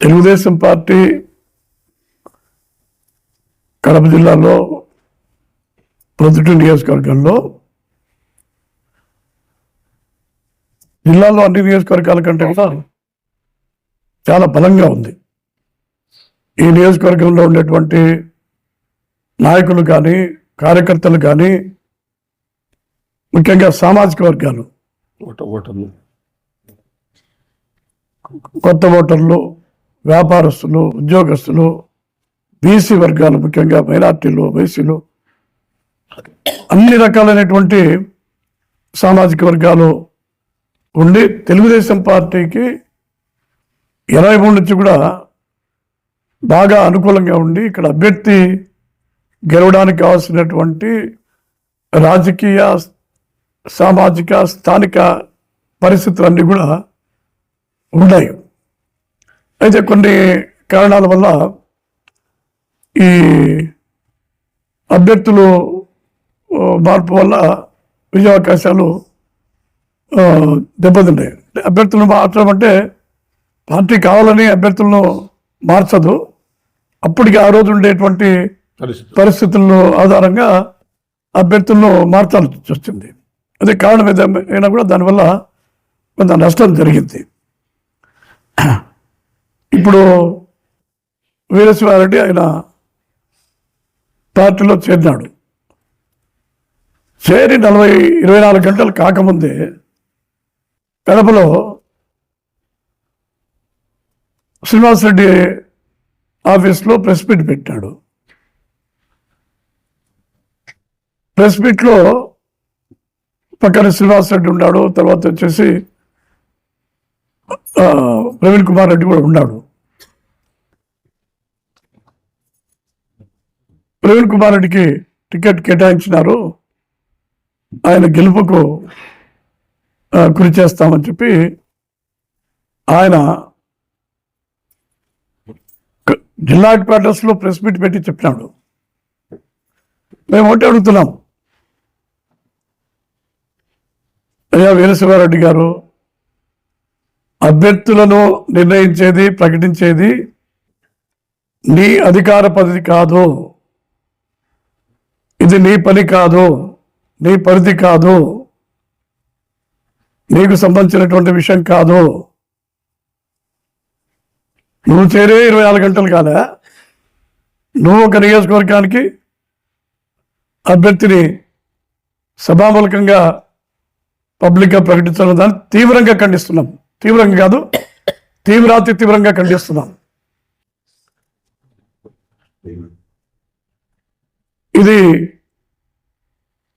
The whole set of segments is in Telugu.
తెలుగుదేశం పార్టీ కడప జిల్లాలో ప్రొద్దుటూరు నియోజకవర్గంలో జిల్లాలో అన్ని నియోజకవర్గాల కంటే కూడా చాలా బలంగా ఉంది. ఈ నియోజకవర్గంలో ఉండేటువంటి నాయకులు కానీ కార్యకర్తలు కానీ ముఖ్యంగా సామాజిక వర్గాలు కొత్త ఓటర్లు వ్యాపారస్తులు ఉద్యోగస్తులు బీసీ వర్గాలు ముఖ్యంగా మైనార్టీలు బీసీలు అన్ని రకాలైనటువంటి సామాజిక వర్గాలు ఉండి తెలుగుదేశం పార్టీకి ఇరవై మూడు నుంచి కూడా బాగా అనుకూలంగా ఉండి ఇక్కడ అభ్యర్థి గెలవడానికి కావాల్సినటువంటి రాజకీయ సామాజిక స్థానిక పరిస్థితులన్నీ కూడా ఉన్నాయి. అయితే కొన్ని కారణాల వల్ల ఈ అభ్యర్థులు మార్పు వల్ల విజయావకాశాలు దెబ్బతిన్నాయి. అభ్యర్థులను మార్చడం అంటే పార్టీ కావాలని అభ్యర్థులను మార్చదు. అప్పటికి ఆ రోజు ఉండేటువంటి పరిస్థితి పరిస్థితుల ఆధారంగా అభ్యర్థులను మార్చాల్సి వచ్చింది. అదే కారణం ఏదైనా అయినా కూడా దానివల్ల కొంత నష్టం జరిగింది. ఇప్పుడు వీరశివారెడ్డి ఆయన పార్టీలో చేరినాడు. చేరి నలభై ఇరవై నాలుగు గంటలు కాకముందే కడపలో శ్రీనివాసరెడ్డి ఆఫీస్లో ప్రెస్ మీట్ పెట్టాడు ప్రెస్ మీట్లో పక్కన శ్రీనివాసరెడ్డి ఉన్నాడు తర్వాత వచ్చేసి ప్రవీణ్ కుమార్ రెడ్డి కూడా ఉన్నాడు. ప్రవీణ్ కుమార్ రెడ్డికి టికెట్ కేటాయించినారు. ఆయన గెలుపుకు కృషి చేస్తామని చెప్పి ఆయన జిల్లా హెడ్ క్వార్టర్స్లో ప్రెస్ మీట్ పెట్టి చెప్పినాడు. మేము ఒకటి అడుగుతున్నాం. అయ్యా వీరశివారెడ్డి గారు అభ్యర్థులను నిర్ణయించేది ప్రకటించేది నీ అధికార పరిధి కాదు. ఇది నీ పని కాదు నీ పరిధి కాదు. నీకు సంబంధించినటువంటి విషయం కాదు. నువ్వు చేరే ఇరవై నాలుగు గంటలు కాదా నువ్వు ఒక నియోజకవర్గానికి అభ్యర్థిని సభామూలకంగా పబ్లిక్గా ప్రకటించడం దాన్ని తీవ్రంగా ఖండిస్తున్నాం. తీవ్రంగా కాదు తీవ్రాతి తీవ్రంగా ఖండిస్తున్నాం. ఇది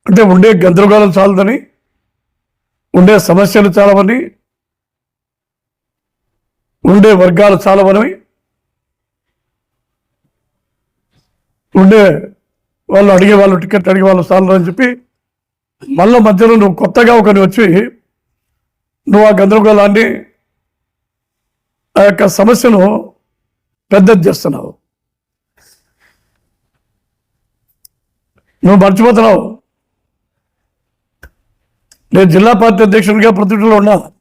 అంటే ఉండే గందరగోళం చాలదని ఉండే సమస్యలు చాలవని ఉండే వర్గాలు చాలవని ఉండే వాళ్ళు అడిగే వాళ్ళు టికెట్ అడిగే వాళ్ళు చాలరు అని చెప్పి మళ్ళీ మధ్యలో నువ్వు కొత్తగా ఒకరిని వచ్చి నువ్వు ఆ గందరగోళాన్ని ఆ యొక్క సమస్యను పెద్దది చేస్తున్నావు. నువ్వు మర్చిపోతున్నావు. నేను జిల్లా పార్టీ అధ్యక్షుడిగా ప్రతిలో ఉన్నా.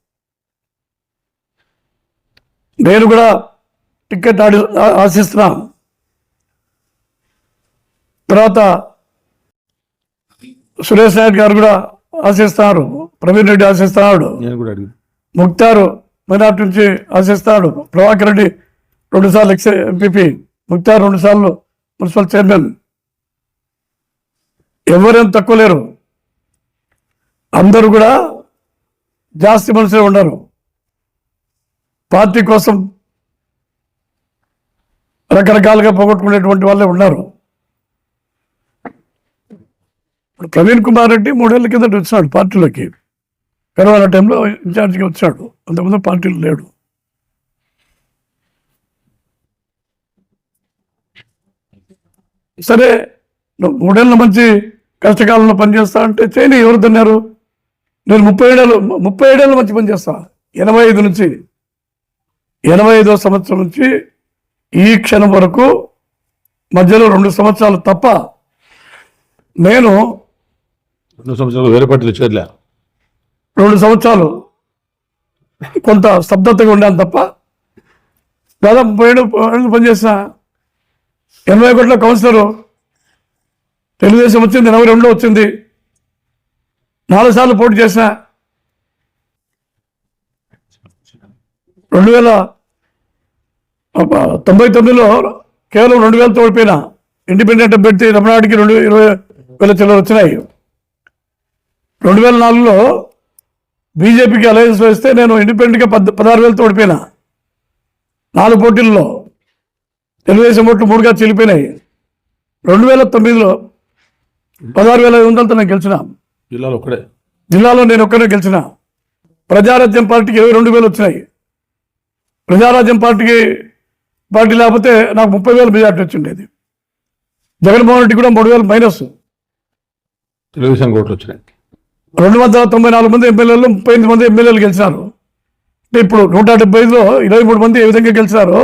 నేను కూడా టికెట్ ఆడి ఆశిస్తున్నా. తర్వాత సురేష్ నాయక్ గారు కూడా ఆశిస్తున్నారు. ప్రవీణ్ రెడ్డి ఆశిస్తున్నాడు. నేను కూడా అడిగి ముక్తారు మైనార్టీ నుంచి ఆశిస్తాడు ప్రభాకర్ రెడ్డి రెండుసార్లు ఎక్స్ ఎంపీపీ ముక్తార్ రెండుసార్లు మున్సిపల్ చైర్మన్. ఎవరేం తక్కువ లేరు. అందరూ కూడా జాస్తి మనుషులే ఉన్నారు పార్టీ కోసం రకరకాలుగా పోగొట్టుకునేటువంటి వాళ్ళే ఉన్నారు. ప్రవీణ్ కుమార్ రెడ్డి మూడేళ్ళ కిందట వచ్చినాడు పార్టీలోకి. కరోనా టైంలో ఇన్ఛార్జిగా వచ్చాడు. అంతకుముందు పార్టీలు లేడు. సరే నువ్వు మూడేళ్ళ మంచి కష్టకాలంలో పనిచేస్తా అంటే చేయని ఎవరు తిన్నారు? నేను ముప్పై ఏడేళ్ళు ముప్పై ఏడేళ్ళ మంచి పనిచేస్తా ఎనభై ఐదు నుంచి ఎనభై ఐదో సంవత్సరం నుంచి ఈ క్షణం వరకు మధ్యలో రెండు సంవత్సరాలు తప్ప నేను రెండు సంవత్సరాలు వేరే పార్టీలు చేరలే. రెండు సంవత్సరాలు కొంత స్తబ్దతగా ఉండాను తప్ప దాదాపు ముప్పై ఏడు పనిచేసిన ఎనభై ఒకటిలో కౌన్సిలరు తెలుగుదేశం వచ్చింది ఎనభై రెండులో వచ్చింది. నాలుగు సార్లు పోటీ చేసిన రెండు వేల తొంభై తొమ్మిదిలో కేవలం రెండు వేలతో ఓడిపోయిన ఇండిపెండెంట్ అభ్యర్థి రమణాడికి రెండు ఇరవై వేల చిల్లర వచ్చినాయి. రెండు వేల నాలుగులో బీజేపీకి అలయన్స్ వేస్తే నేను ఇండిపెండెంట్గా పద్ పదహారు వేలతో ఓడిపోయినా. నాలుగు పోటీల్లో తెలుగుదేశం ఓట్లు మూడుగా చెల్లిపోయినాయి రెండు వేల తొమ్మిదిలో పదహారు వేల ఐదు వందలతో నేను గెలిచిన. జిల్లాలో ఒక్కడే. జిల్లాలో నేను ఒక్కనే గెలిచిన. ప్రజారాజ్యం పార్టీకి ఇరవై రెండు వేలు వచ్చినాయి. ప్రజారాజ్యం పార్టీకి పార్టీ లేకపోతే నాకు ముప్పై వేలు మెజార్టీ వచ్చిండేది. జగన్మోహన్ రెడ్డి కూడా మూడు వేలు మైనస్. తెలుగుదేశం ఓట్లు వచ్చినాయి. రెండు వందల తొంభై నాలుగు మంది ఎమ్మెల్యేలు ముప్పై ఎనిమిది మంది ఎమ్మెల్యేలు గెలిచినారు. అంటే ఇప్పుడు నూట డెబ్బై ఐదులో ఇరవై మూడు మంది ఏ విధంగా గెలిచినారో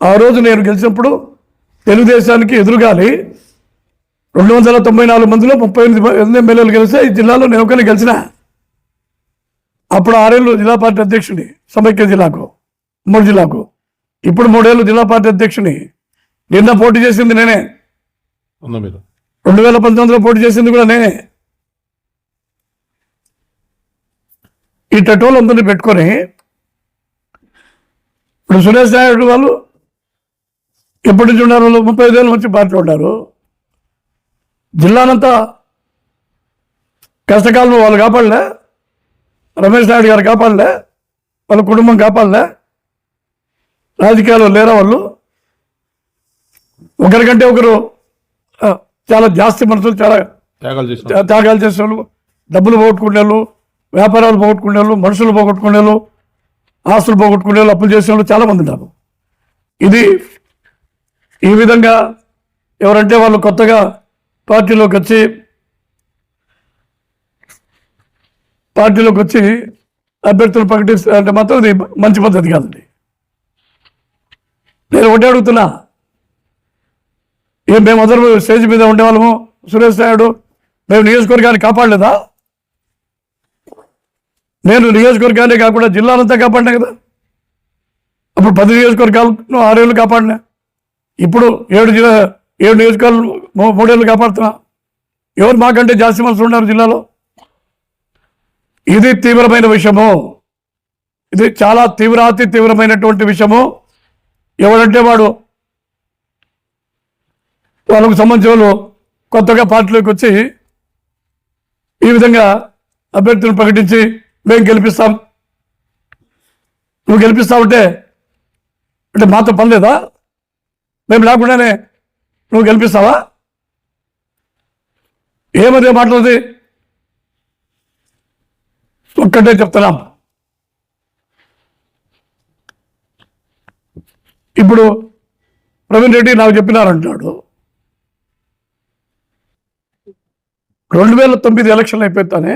ఆ రోజు నేను గెలిచినప్పుడు తెలుగుదేశానికి ఎదురుగాలి. రెండు వందల తొంభై నాలుగు మందిలో ముప్పై ఎనిమిది మంది ఎమ్మెల్యేలు గెలిస్తే ఈ జిల్లాలో నేను ఒకరిని గెలిచిన. అప్పుడు ఆరేళ్ళు జిల్లా పార్టీ అధ్యక్షుని సమైక్య జిల్లాకు మూడు జిల్లాకు. ఇప్పుడు మూడేళ్ళు జిల్లా పార్టీ అధ్యక్షుని నిన్న పోటీ చేసింది నేనే. రెండు వేల పంతొమ్మిదిలో పోటీ చేసింది కూడా నేనే. ఈ టటోలు అందరినీ పెట్టుకొని ఇప్పుడు సురేష్ నాయుడు వాళ్ళు ఎప్పటి నుంచి ఉన్నారు? వాళ్ళు ముప్పై ఐదేళ్ళ నుంచి పార్టీలో ఉన్నారు. జిల్లానంతా కష్టకాలంలో వాళ్ళు కాపాడలే. రమేష్ నాయుడు గారు కాపాడలే. వాళ్ళ కుటుంబం కాపాడలే. రాజకీయాల్లో లేరా వాళ్ళు? ఒకరికంటే ఒకరు చాలా జాస్తి మనుషులు చాలా త్యాగాలు చేసిన త్యా- త్యాగాలు చేసే వాళ్ళు డబ్బులు పోగొట్టుకునే వాళ్ళు వ్యాపారాలు పోగొట్టుకునే వాళ్ళు మనుషులు పోగొట్టుకునే వాళ్ళు ఆస్తులు పోగొట్టుకునే వాళ్ళు అప్పులు చేసే వాళ్ళు చాలామంది ఉన్నారు. ఇది ఈ విధంగా ఎవరంటే వాళ్ళు కొత్తగా పార్టీలోకి వచ్చి పార్టీలోకి వచ్చి అభ్యర్థులు ప్రకటిస్తారంటే మాత్రం ఇది మంచి పద్ధతి కాదండి. నేను ఒకటే అడుగుతున్నా. ఏం మేము అందరూ స్టేజ్ మీద ఉండేవాళ్ళము సురేష్ నాయుడు మేము నియోజకవర్గాన్ని కాపాడలేదా? నేను నియోజకవర్గాన్ని కాకుండా జిల్లాలంతా కాపాడినా కదా? అప్పుడు పది నియోజకవర్గాలను ఆరేళ్ళు కాపాడినా? ఇప్పుడు ఏడు జిల్లా ఏడు నియోజకవర్గాలు మూడేళ్ళు కాపాడుతున్నా? ఎవరు మాకంటే జాస్తి మనుషులు ఉన్నారు జిల్లాలో? ఇది తీవ్రమైన విషయము. ఇది చాలా తీవ్రాతి తీవ్రమైనటువంటి విషయము. ఎవడంటే వాడు. వాళ్ళకు సంబంధించిన వాళ్ళు కొత్తగా పార్టీలోకి వచ్చి ఈ విధంగా అభ్యర్థులను ప్రకటించి మేము గెలిపిస్తాం. నువ్వు గెలిపిస్తావంటే అంటే మాతో పని లేదా? మేము లేకుండానే నువ్వు గెలిపిస్తావా? ఏమదే మాట్లాడది? ఒక్కటే చెప్తున్నాం. ఇప్పుడు ప్రవీణ్ రెడ్డి నాకు చెప్పినారంటున్నాడు రెండు వేల తొమ్మిది ఎలక్షన్లు అయిపోతానే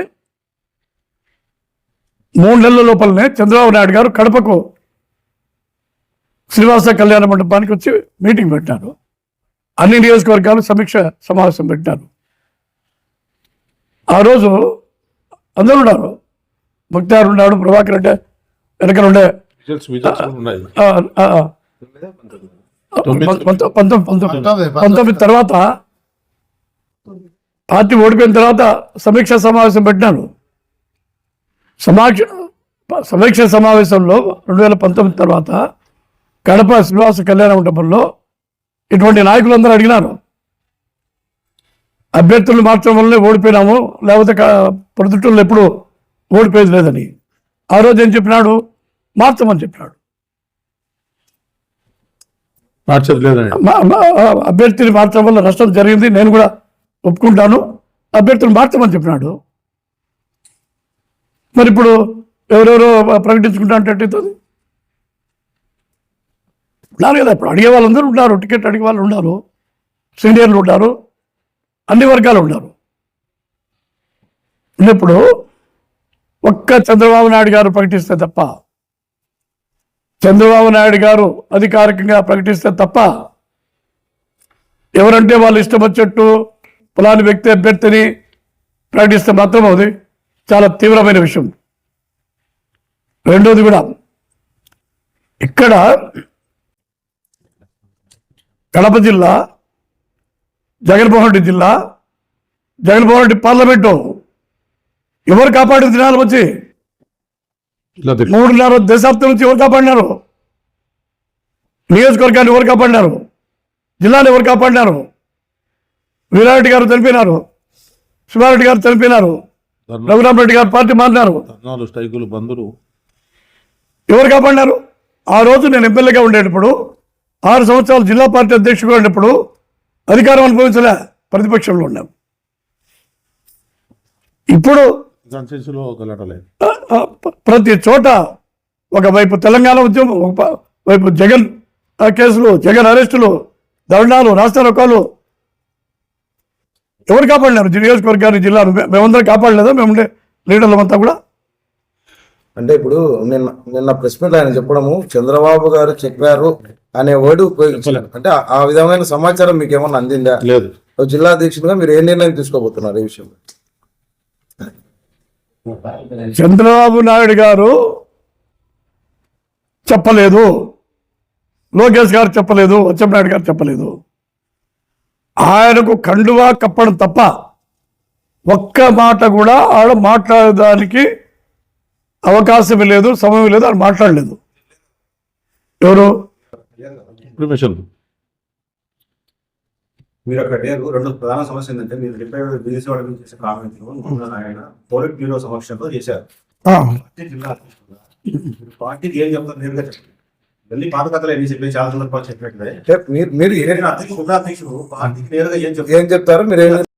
మూడు నెలల లోపలనే చంద్రబాబు నాయుడు గారు కడపకు శ్రీనివాస కళ్యాణ మండపానికి వచ్చి మీటింగ్ పెట్టారు అన్ని నియోజకవర్గాలు సమీక్ష సమావేశం పెట్టారు ఆ రోజు అందరూ ఉన్నారు. ముక్తార్ ఉన్నాడు ప్రభాకర్ రెడ్డి వెనకలు ఉండే పంతొమ్మిది తర్వాత పార్టీ ఓడిపోయిన తర్వాత సమీక్ష సమావేశం పెట్టినాను సమాక్ష సమీక్ష సమావేశంలో రెండు వేల పంతొమ్మిది తర్వాత కడప శ్రీనివాస కళ్యాణ మండపంలో ఇటువంటి నాయకులందరూ అడిగినారు. అభ్యర్థులు మార్చడం వల్లనే ఓడిపోయినాము లేకపోతే ప్రొద్దుటూళ్ళు ఎప్పుడు ఓడిపోయేది లేదని. ఆ రోజు ఏం చెప్పినాడు? మార్చమని చెప్పినాడు. అభ్యర్థిని మార్చడం వల్ల నష్టం జరిగింది నేను కూడా ఒప్పుకుంటాను. అభ్యర్థులు మార్చమని చెప్పినాడు. మరి ఇప్పుడు ఎవరెవరో ప్రకటించుకుంటా అంటే ఎట్టవుతుంది? ఉన్నారు కదా ఇప్పుడు అడిగే వాళ్ళందరూ ఉన్నారు టికెట్ అడిగే వాళ్ళు ఉన్నారు సీనియర్లు ఉన్నారు అన్ని వర్గాలు ఉన్నారు ఉన్నప్పుడు ఒక్క చంద్రబాబు నాయుడు గారు ప్రకటిస్తే తప్ప చంద్రబాబు నాయుడు గారు అధికారికంగా ప్రకటిస్తే తప్ప ఎవరంటే వాళ్ళు ఇష్టం వచ్చేట్టు ఫలాని వ్యక్తి అభ్యర్థిని ప్రకటిస్తే మాత్రం అవుతుంది చాలా తీవ్రమైన విషయం. రెండోది కూడా ఇక్కడ కడప జిల్లా జగన్మోహన్ రెడ్డి జిల్లా జగన్మోహన్ రెడ్డి పార్లమెంటు ఎవరు కాపాడింది దినాలు వచ్చి మూడున్నర దశాబ్దం నుంచి ఎవరు కాపాడినారు? నియోజకవర్గాన్ని ఎవరు కాపాడినారు? జిల్లాని ఎవరు కాపాడినారు? వీరారెడ్డి గారు చనిపోయినారు? శివారెడ్డి గారు చనిపోయినారు? రఘురామరెడ్డి గారు పార్టీ మారినారు. ధర్నాలు స్ట్రైకులు బంధులు ఎవరు కాపాడినారు? ఆ రోజు నేను ఎమ్మెల్యేగా ఉండేటప్పుడు ఆరు సంవత్సరాలు జిల్లా పార్టీ అధ్యక్షుడిగా ఉండేటప్పుడు అధికారం అనుభవించలే ప్రతిపక్షంలో ఉన్నాం. ఇప్పుడు ప్రతి చోట ఒకవైపు తెలంగాణ ఉద్యమం ఒక ప- వైపు జగన్ కేసులు జగన్ అరెస్టులు దండాలు రాష్ట్రాలు ఎవరు కాపాడినారు జి- నియోజకవర్గాన్ని జిల్లాను మే- మేమందరం కాపాడలేదా? మేము ఉండే లీడర్లమంతా కూడా? అంటే ఇప్పుడు నిన్న నిన్న ప్రెస్ మీట్ ఆయన చెప్పడము చంద్రబాబు గారు చెప్పారు అనే వర్డ్ ఉపయోగించారు అంటే ఆ- విధమైన సమాచారం మీకు ఏమన్నా అందిందా? లేదు. జిల్లా అధ్యక్షుడిగా మీరు ఏ నిర్ణయం తీసుకోబోతున్నారు ఈ విషయంలో? చంద్రబాబు నాయుడు గారు చెప్పలేదు. లోకేష్ గారు చెప్పలేదు. వచ్చంనాయుడు గారు చెప్పలేదు. ఆయనకు కండువా కప్పడం తప్ప ఒక్క మాట కూడా ఆడ మాట్లాడడానికి అవకాశం లేదు సమయం లేదు ఆయన మాట్లాడలేదు. ఎవరు? ఇన్ఫర్మేషన్ మీరు అక్కడ రెండు ప్రధాన సమస్య ఏంటంటే మీరు రిపేర్ బీసీ వాళ్ళ గురించి చేసే కామెంట్లు ఆయన పోలిట్ బ్యూరో సమక్షంలో చేశారు. పార్టీకి ఏం చెప్తారు? నేరుగా చెప్పండి. పాత కథలు ఏమి చెప్పి చాలా సందర్భాలు చెప్పినట్లే అంటే మీరు మీరు ఏ- అధ్యక్షుడు చెప్తారు? మీరు